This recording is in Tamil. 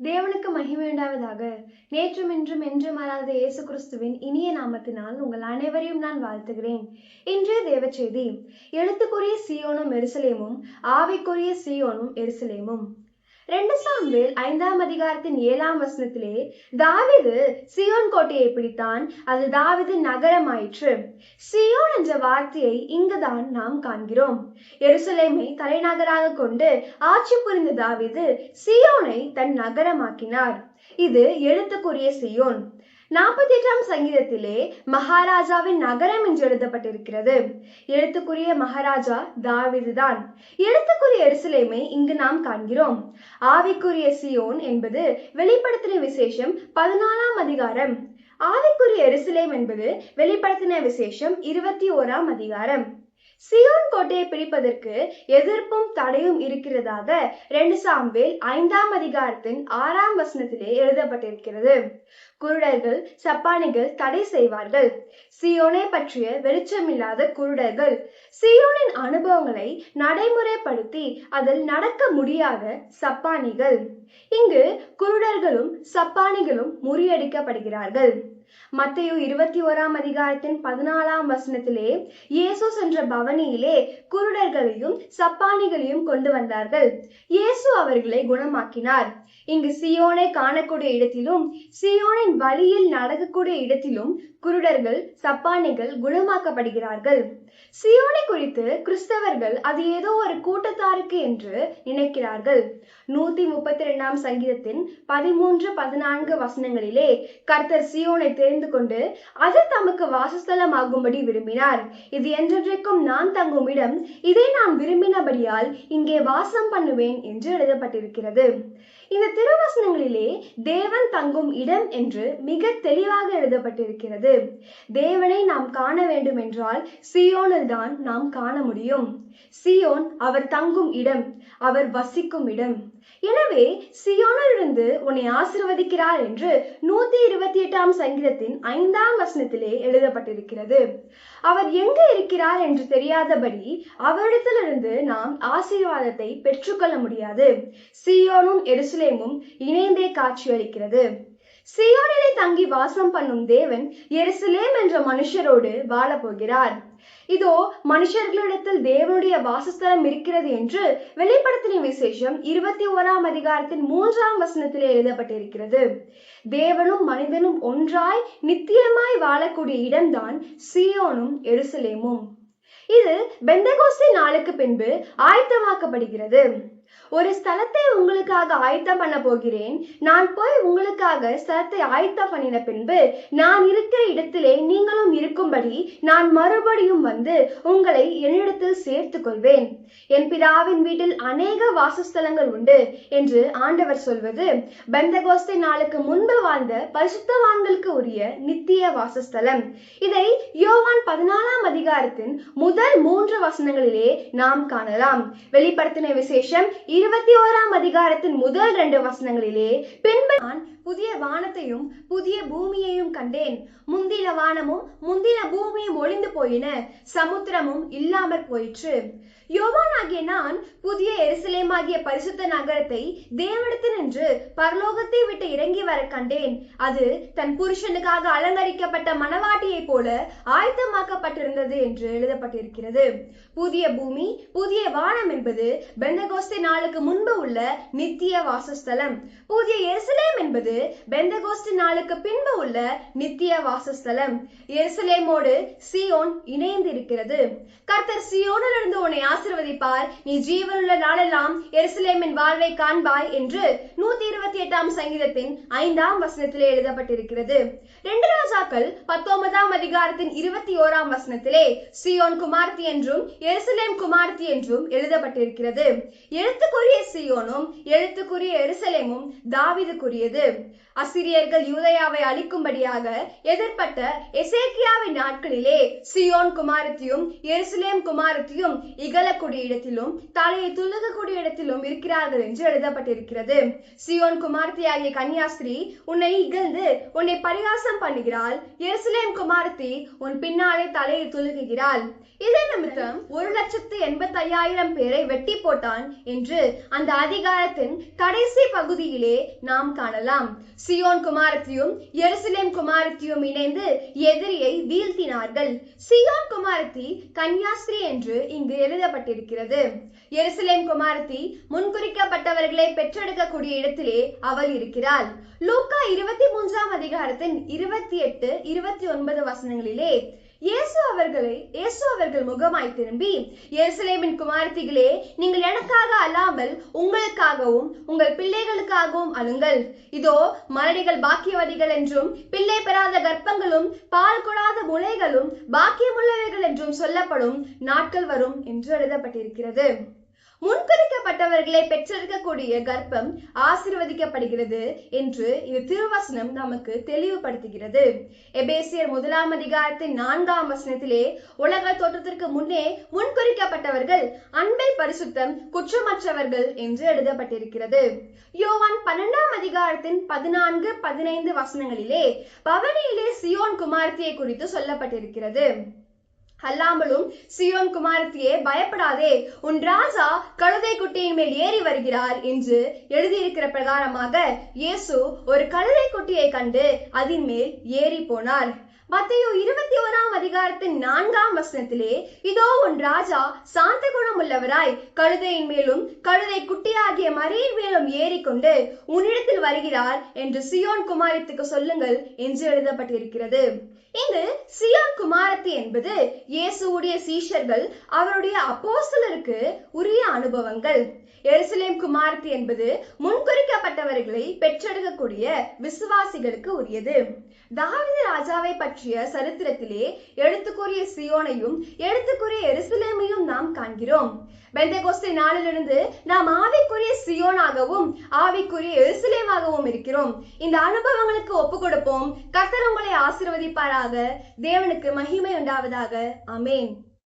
தேவனுக்கு மகிமையுண்டாவதாக நேற்றும் இன்றும் என்று மாறாத இயேசு கிறிஸ்துவின் இனிய நாமத்தினால் உங்கள் அனைவரையும் நான் வாழ்த்துகிறேன். இன்றைய தேவ செய்தி எழுத்துக்குரிய சீயோனும் எருசலேமும் ஆவிக்குரிய சீயோனும் எருசலேமும். ரெண்டு சாம்பில் ஐந்தாம் அதிகாரத்தின் ஏழாம் வசனத்திலே தாவிது சியோன் கோட்டையை பிடித்தான். அது தாவிது நகரமாயிற்று. சியோன் என்ற வார்த்தையை இங்குதான் நாம் காண்கிறோம். எருசலேமை தலைநகராக கொண்டு ஆட்சி புரிந்த தாவிது சியோனை தன் நகரமாக்கினார். இது எழுத்துக்குரிய சியோன். நாற்பத்தி எட்டாம் சங்கீதத்திலே மகாராஜாவின் நகரம் என்று எழுதப்பட்டிருக்கிறது. எழுத்துக்குரிய மகாராஜா தாவிதுதான். எழுத்துக்குரிய எருசலேமை இங்கு நாம் காண்கிறோம். ஆவிக்குரிய சியோன் என்பது வெளிப்படுத்தின விசேஷம் பதினாலாம் அதிகாரம். ஆவிக்குரிய எருசலேம் என்பது வெளிப்படுத்தின விசேஷம் இருபத்தி ஓராம் அதிகாரம். சியோன் கோட்டையை பிடிப்பதற்கு எதிர்ப்பும் தடையும் இருக்கிறதாக ரெண்டு சாம்வேல் ஐந்தாம் அதிகாரத்தின் ஆறாம் வசனத்திலே எழுதப்பட்டிருக்கிறது. குருடர்கள் சப்பானிகள் தடை செய்வார்கள். சியோனை பற்றிய வெளிச்சமில்லாத குருடர்கள். சியோனின் அனுபவங்களை நடைமுறைப்படுத்தி அதில் நடக்க முடியாத சப்பானிகள். இங்கு குருடர்களும் சப்பானிகளும் முறியடிக்கப்படுகிறார்கள். மத்தையு இருபத்தி ஓராம் அதிகாரத்தின் பதினாலாம் வசனத்திலே இயேசு சென்ற பவனியிலே குருடர்களையும் சப்பானிகளையும் கொண்டு வந்தார்கள். இயேசு அவர்களை குணமாக்கினார். இங்கு சியோனை காணக்கூடிய இடத்திலும் சியோனின் வழியில் நடக்கக்கூடிய இடத்திலும் குருடர்கள் சப்பானிகள் குணமாக்கப்படுகிறார்கள். சியோனை குறித்து கிறிஸ்தவர்கள் அது ஏதோ ஒரு கூட்டத்தாருக்கு என்று நினைக்கிறார்கள். நூத்தி முப்பத்தி இரண்டாம் சங்கீதத்தின் பதிமூன்று பதினான்கு வசனங்களிலே கர்த்தர் சியோனை தெரிந்து கொண்டு அது தமக்கு வாசஸ்தலமாகும்படி விரும்பினார். இது என்றென்றைக்கும் நான் தங்கும் இடம் இதை நான் விரும்பினபடியால் இங்கே வாசம் பண்ணுவேன் என்று எழுதப்பட்டிருக்கிறது. இந்த திருவசனங்களிலே தேவன் தங்கும் இடம் என்று மிக தெளிவாக எழுதப்பட்டிருக்கிறது. தேவனை நாம் காண வேண்டும் என்றால் சியோனில் தான் நாம் காண முடியும். சியோன் அவர் தங்கும் இடம் அவர் வசிக்கும் இடம். எனவே சியோனிலிருந்து உன்னை ஆசிர்வதிக்கிறார் என்று நூத்தி இருபத்தி எட்டாம் சங்கீதத்தின் ஐந்தாம் வசனத்திலே எழுதப்பட்டிருக்கிறது. அவர் எங்க இருக்கிறார் என்று தெரியாதபடி அவரிடத்திலிருந்து நாம் ஆசீர்வாதத்தை பெற்றுக்கொள்ள முடியாது. சியோனும் எருசலேமும் இணைந்தே காட்சியளிக்கிறது. சியோனிலே தங்கி வாசம் பண்ணும் தேவன் எருசலேம் என்ற மனுஷரோடு வாழப்போகிறார். இதோ மனுஷர்களிடத்தில் தேவனுடைய வாசஸ்தலம் இருக்கிறது என்று வெளிப்படுத்தின விசேஷம் இருபத்தி ஓராம் அதிகாரத்தின் மூன்றாம் வசனத்திலே எழுதப்பட்டிருக்கிறது. தேவனும் மனிதனும் ஒன்றாய் நித்தியமாய் வாழக்கூடிய இடம்தான் சியோனும் எருசலேமும். இது பெந்தகோஸ்தி நாளுக்கு பின்பு ஆயத்தமாக்கப்படுகிறது. ஒரு ஸ்தலத்தை உங்களுக்காக ஆயத்தம் பண்ண போகிறேன். நான் போய் உங்களுக்காக ஸ்தலத்தை ஆயத்தம் பண்ணின பின்பு நான் இருக்கிற இடத்திலே நீங்களும் இருக்கும்படி நான் மறுபடியும் வந்து உங்களை என்னிடத்தில் சேர்த்து கொள்வேன் என் பிதாவின் வீட்டில் அநேக வாசஸ்தலங்கள் உண்டு என்று ஆண்டவர் சொல்வது பெந்தகோஸ்தை நாளுக்கு முன்பு வாழ்ந்த பரிசுத்தவான்களுக்கு உரிய நித்திய வாசஸ்தலம். இதை யோவான் பதினாலாம் அதிகாரத்தின் முதல் மூன்று வசனங்களிலே நாம் காணலாம். வெளிப்படுத்தின விசேஷம் இருபத்தி ஓராம் அதிகாரத்தின் முதல் ரெண்டு வசனங்களிலே பின்பு நான் புதிய வானத்தையும் புதிய பூமியையும் கண்டேன். முந்தின வானமும் முந்தின பூமியும் ஒளிந்து போயின. சமுத்திரமும் இல்லாமற் போயிற்று. யோவானாகிய நான் புதிய எருசலேமாகிய பரிசுத்த நகரத்தை தேவனிடத்தினின்று பரலோகத்தை விட்டு இறங்கி வர கண்டேன். அது தன் புருஷனுக்காக அலங்கரிக்கப்பட்ட மணவாட்டியைப் போல ஆயத்தமாக்கப்பட்டிருந்தது என்று எழுதப்பட்டிருக்கிறது. புதிய பூமி புதிய வானம் என்பது பெந்தகோஸ்தே நாள் நாளுக்கு முன்பு உள்ள நித்திய வாசஸ்தலம். புதிய எருசலேம் என்பது பெந்தகோஸ்து நாளுக்கு பின்பு உள்ள நித்திய வாசஸ்தலம். எருசலேமோடு சியோன் இணைந்து இருக்கிறது கர்த்தர் சியோனிலிருந்து உன்னை ஆசிர்வதிப்பார். நீ ஜீவனுள்ள நாளெல்லாம் எருசலேமின் வாழ்வை காண்பாய் என்று நூத்தி இருபத்தி எட்டாம் சங்கீதத்தின் ஐந்தாம் வசனத்திலே எழுதப்பட்டிருக்கிறது. ரெண்டு ராஜாக்கள் பத்தொன்பதாம் அதிகாரத்தின் இருபத்தி ஓராம் வசனத்திலே சியோன் குமார்த்தி என்றும் எருசலேம் குமார்த்தி என்றும் எழுதப்பட்டிருக்கிறது. எழுத்து எழுத்துக்குரிய சியோனும் எழுத்துக்குரிய எருசலேமும் தாவிதுக்குரியது. அசிரியர்கள் யூதயாவை அழிக்கும்படியாக எதிர்ப்பட்ட எசேக்கியாவின் நாட்களிலே சியோன் குமாரத்தியும் எருசலேம் குமாரத்தியும் இகழ இடத்திலும் தலையை துலகக்கூடிய இடத்திலும் இருக்கிறார்கள் என்று எழுதப்பட்டிருக்கிறது. சியோன் குமார்த்தியாகிய கன்னியாஸ்திரி உன்னை இகழ்ந்து உன்னை பரிகாசம் பண்ணுகிறாள். எருசலேம் குமாரத்தி உன் பின்னாலே தலையை துலுகுகிறாள் இதே நிமித்தம் ஒரு லட்சத்து எண்பத்தி ஐயாயிரம் பேரை வெட்டி போட்டான் என்று அந்த அதிகாரத்தின் கடைசி பகுதியிலே நாம் காணலாம். சியோன் குமாரத்தையும் எருசலேம் குமாரத்தையும் இணைந்து எதிரியை வீழ்த்தினார்கள். சியோன் குமாரத்தி கன்யாஸ்திரி என்று இங்கு எழுதப்பட்டிருக்கிறது. எருசலேம் குமாரத்தி முன்குறிக்கப்பட்டவர்களை பெற்றெடுக்கக்கூடிய இடத்திலே அவள் இருக்கிறாள். லூக்கா இருபத்தி மூன்றாம் அதிகாரத்தின் இருபத்தி எட்டு இருபத்தி ஒன்பது வசனங்களிலே இயேசு அவர்களை இயேசு அவர்கள் முகமாய் திரும்பி எருசலேமின் குமாரத்திகளே நீங்கள் எனக்காக அல்லாமல் உங்களுக்காகவும் உங்கள் பிள்ளைகளுக்காகவும் அழுங்கள். இதோ மரடிகள் பாக்கியவதிகள் என்றும் பிள்ளை பெறாத கர்ப்பங்களும் பால் கொடாத முளைகளும் பாக்கியமுள்ளவைகள் என்றும் சொல்லப்படும் நாட்கள் வரும் என்று எழுதப்பட்டிருக்கிறது. முன்குறிக்கப்பட்டவர்களை பெற்றெடுக்கக்கூடிய கர்ப்பம் ஆசிர்வதிக்கப்படுகிறது என்று இது திருவசனம் நமக்கு தெளிவுபடுத்துகிறது. எபேசியர் முதலாம் அதிகாரத்தின் நான்காம் வசனத்திலே உலக தோற்றத்திற்கு முன்னே முன்குறிக்கப்பட்டவர்கள் அன்பை பரிசுத்தம் குற்றமற்றவர்கள் என்று எழுதப்பட்டிருக்கிறது. யோவான் பன்னெண்டாம் அதிகாரத்தின் பதினான்கு பதினைந்து வசனங்களிலே பவனியிலே சியோன் குமார்த்தியை குறித்து சொல்லப்பட்டிருக்கிறது. அல்லாமலும் சியோன் குமாரத்தியே பயப்படாதே. உன் ராஜா கழுதை குட்டியின் மேல் ஏறி வருகிறார் என்று எழுதியிருக்கிற பிரகாரமாக இயேசு ஒரு கழுதை குட்டியை கண்டு அதன் மேல் ஏறி போனார். மத்தையோ இருபத்தி ஓராம் அதிகாரத்தின் நான்காம் வசனத்திலே இதோ உன் ராஜா சாந்த குணம் உள்ளவராய் கழுதையின் மேலும் கழுதை குட்டியாகிய மறையின் மேலும் ஏறிக்கொண்டு உன்னிடத்தில் வருகிறார் என்று சியோன் குமாரத்துக்கு சொல்லுங்கள் என்று எழுதப்பட்டிருக்கிறது. இங்கு சியோன் குமாரத்தி என்பது இயேசுவுடைய சீஷர்கள் அவருடைய அப்போசலருக்கு உரிய அனுபவங்கள். எருசலேம் குமாரத்தி என்பது முன்குறிக்கப்பட்டவர்களை பெற்றெடுக்கக்கூடிய விசுவாசிகளுக்கு உரியது. தாவித ராஜாவை பற்றி பற்றிய சரித்திரத்திலே எழுத்துக்குரிய சியோனையும் எழுத்துக்குரிய எருசலேமையும் நாம் காண்கிறோம். பெந்தகோஸ்தை நாளிலிருந்து நாம் ஆவிக்குரிய சியோனாகவும் ஆவிக்குரிய எருசலேமாகவும் இருக்கிறோம். இந்த அனுபவங்களுக்கு ஒப்பு கொடுப்போம். கர்த்தர் உங்களை ஆசிர்வதிப்பாராக. தேவனுக்கு மகிமை உண்டாவதாக. அமேன்